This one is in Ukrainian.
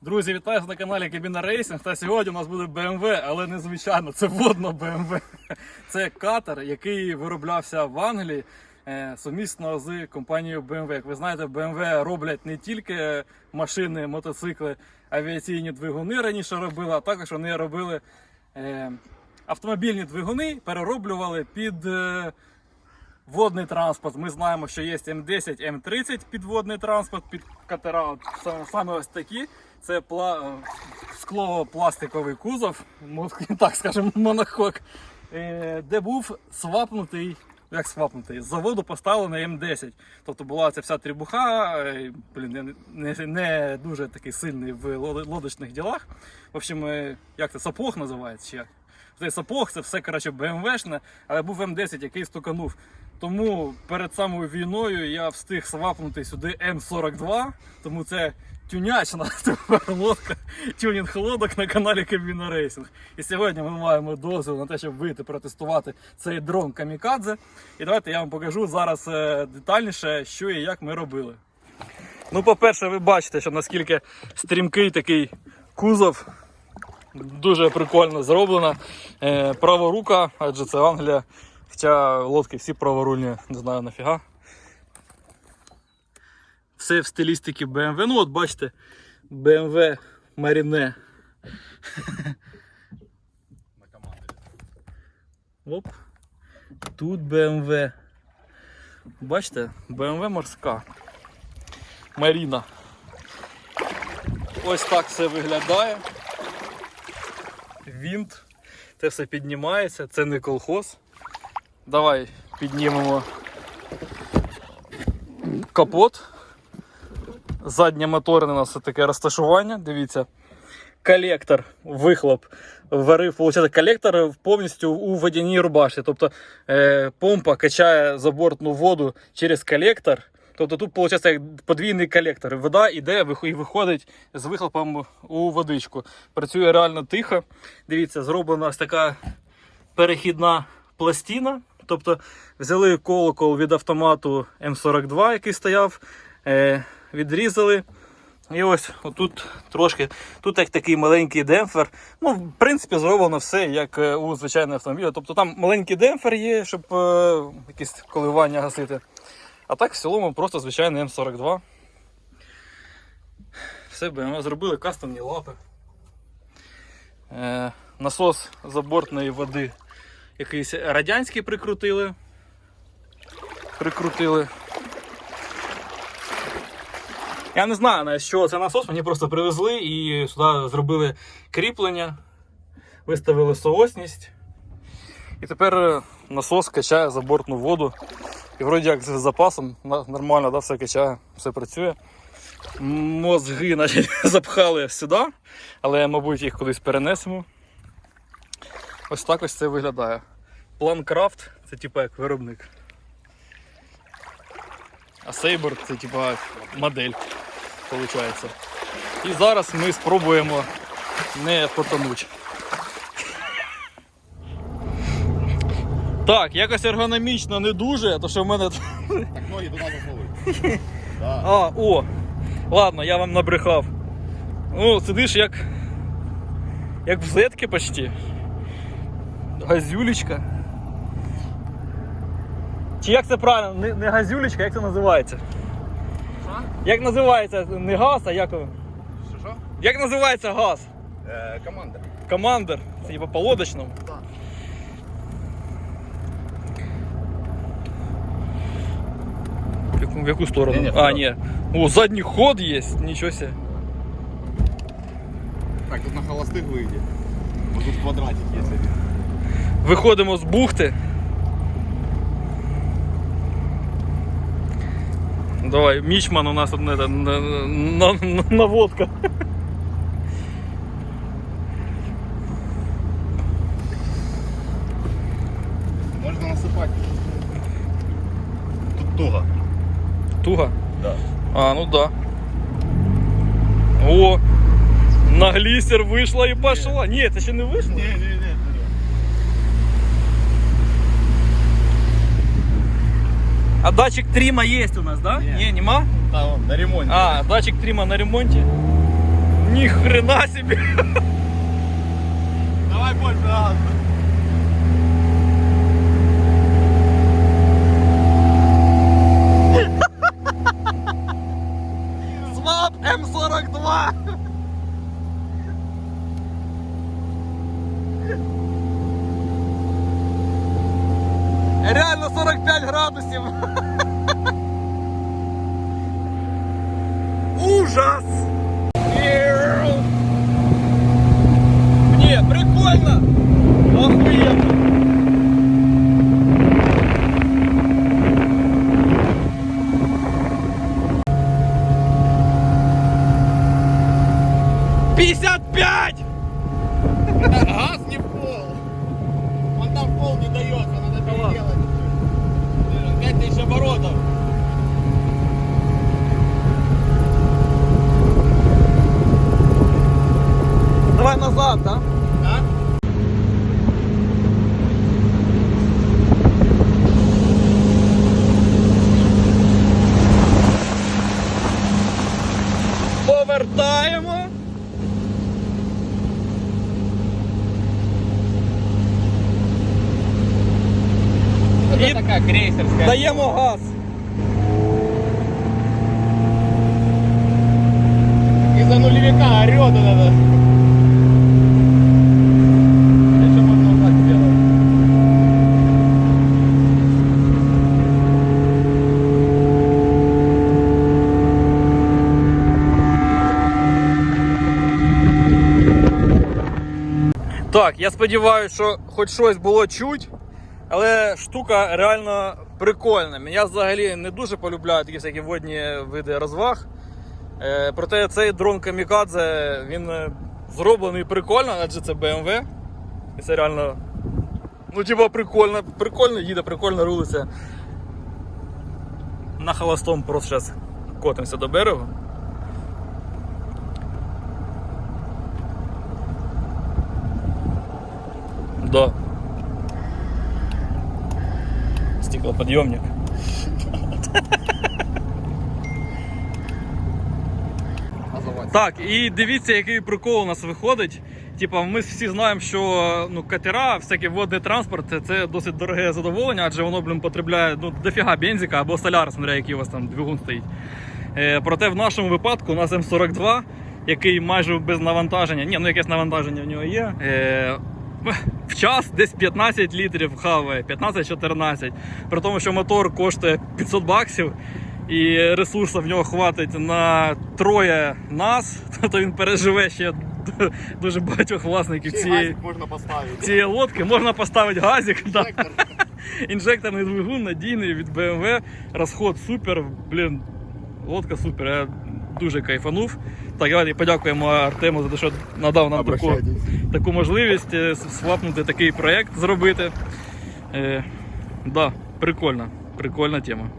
Друзі, вітаю на каналі Кабіна Рейсинг. Та сьогодні у нас буде BMW, але незвичайно, це водно BMW. Це катер, який вироблявся в Англії е, сумісно з компанією BMW. Як ви знаєте, BMW роблять не тільки машини, мотоцикли, авіаційні двигуни раніше робили, а також вони робили е, автомобільні двигуни, перероблювали під. е, Водний транспорт. Ми знаємо, що є М10, М30 підводний транспорт, під катера. Саме ось такі. Це пла... склово-пластиковий кузов, так скажемо, монохок, е, де був свапнутий. Як свапнутий? З заводу поставлений М10. Тобто була ця вся трібуха, е, блін, не, не, дуже такий сильний в лодочних ділах. В общем, е, як це сапог називається? Як? Цей сапог це все коротше БМВшне, але був М10, який стуканув. Тому перед самою війною я встиг свапнути сюди М42, тому це тюнячна тепер лодка, тюнінг лодок на каналі Кабіна Рейсинг. І сьогодні ми маємо дозвіл на те, щоб вийти протестувати цей дрон Камікадзе. І давайте я вам покажу зараз е, детальніше, що і як ми робили. Ну, по-перше, ви бачите, що наскільки стрімкий такий кузов. Дуже прикольно зроблена. Е, праворука, адже це Англія. Хоча лодки всі праворульні, не знаю нафіга. Все в стилістиці BMW. Ну от бачите, BMW Marine. Оп. Тут BMW. Бачите, BMW морська. Маріна. Ось так все виглядає. Вінт. Це все піднімається, це не колхоз. Давай піднімемо капот. Заднє моторне у нас таке розташування. Дивіться. Колектор, вихлоп. Варив, виходить, колектор повністю у водяній рубашці. Тобто е, помпа качає забортну воду через колектор. Тобто тут виходить як подвійний колектор. Вода йде і виходить з вихлопом у водичку. Працює реально тихо. Дивіться, зроблена ось така перехідна пластина. Тобто взяли колокол від автомату М42, який стояв, е, відрізали. І ось отут трошки, тут як такий маленький демпфер. Ну, в принципі, зроблено все як е, у звичайному автомобілі. Тобто там маленький демпфер є, щоб е, якісь коливання гасити. А так в цілому просто звичайний М42. Все BMW зробили кастомні лапи. Е, насос забортної води якийсь радянський прикрутили. Прикрутили. Я не знаю навіть, що це насос, мені просто привезли і сюди зробили кріплення, виставили соосність. І тепер е, насос качає забортну воду. І вроді як з запасом нормально да, все качає, все працює. Мозги значить, запхали сюди, але мабуть їх кудись перенесемо. Ось так ось це виглядає. Планкрафт це типа як виробник. А Saber це типа модель, виходить. І зараз ми спробуємо не потонути. Так, якось ергономічно не дуже, то що в мене. Так ноги до нас. Да. А, о! Ладно, я вам набрехав. Ну, сидиш як. Як в зетки почти. Газюлечка. Чи як це правильно? Не, не газюлечка, як це називається? Що? Як називається не газ, а як. Що, що? Як називається газ? Е, команда. Командир. Це типа по лодочному. Так. В яку, в яку сторону? Ні-ні, а, вперед. ні. О, задній ход є, нічого себе. Так, тут на холостых выйди. Вот тут квадратик есть один. Виходимо з бухти. Давай, мічман у нас на, наводка. Можно насыпать. Тут туго. Туга. Да. А, ну да. О! На глісер вийшла і пішла. Ні, це ще не вийшло. Не, не, А датчик трима є у нас, да? Ні. Ні, нема? Та вон, на ремонте. А, датчик трима на ремонті. Ні хрена собі. Давай больше газу. Свап Ужас! Ні, прикольно! Охуєнно! Пятьдесят пять! Газ не в пол. Он там в пол не дается, надо переделать. Пять тысяч оборотов. Давай назад, да? Да? Повертаємо. Это такая крейсерская. Даємо газ. Из-за нулевика орет вот это. Еще можно вот так сделать. Так, я сподіваюся, що хоч щось було чуть, але штука реально прикольна. Я взагалі не дуже полюбляю такі всякі водні види розваг. Е, проте цей дрон Камікадзе він е, зроблений прикольно, адже це BMW. І це реально. Ну, типа, прикольно, прикольно їде, прикольно рулиться. На холостом просто зараз котимося до берегу. Да. Стеклоподъемник. Так, і дивіться, який прикол у нас виходить. Типа, ми всі знаємо, що ну, катера, всякий водний транспорт це, це досить дороге задоволення, адже воно, блін, потребляє ну, дофіга бензика або соляр, смотря який у вас там двигун стоїть. Е, проте в нашому випадку у нас М42, який майже без навантаження, ні, ну якесь навантаження в нього є. Е, в час десь 15 літрів хаває, 15-14. При тому, що мотор коштує 500 баксів і ресурсу в нього хватить на троє нас, то він переживе ще дуже багатьох власників цієї, Газик можно поставить. цієї лодки. Можна поставити газик. Да. Інжекторний двигун надійний від BMW. Розход супер. Блін, лодка супер. Я дуже кайфанув. Так, давайте подякуємо Артему за те, що надав нам таку, таку можливість слапнути свапнути такий проєкт зробити. Е, да, Прикольна, прикольна тема.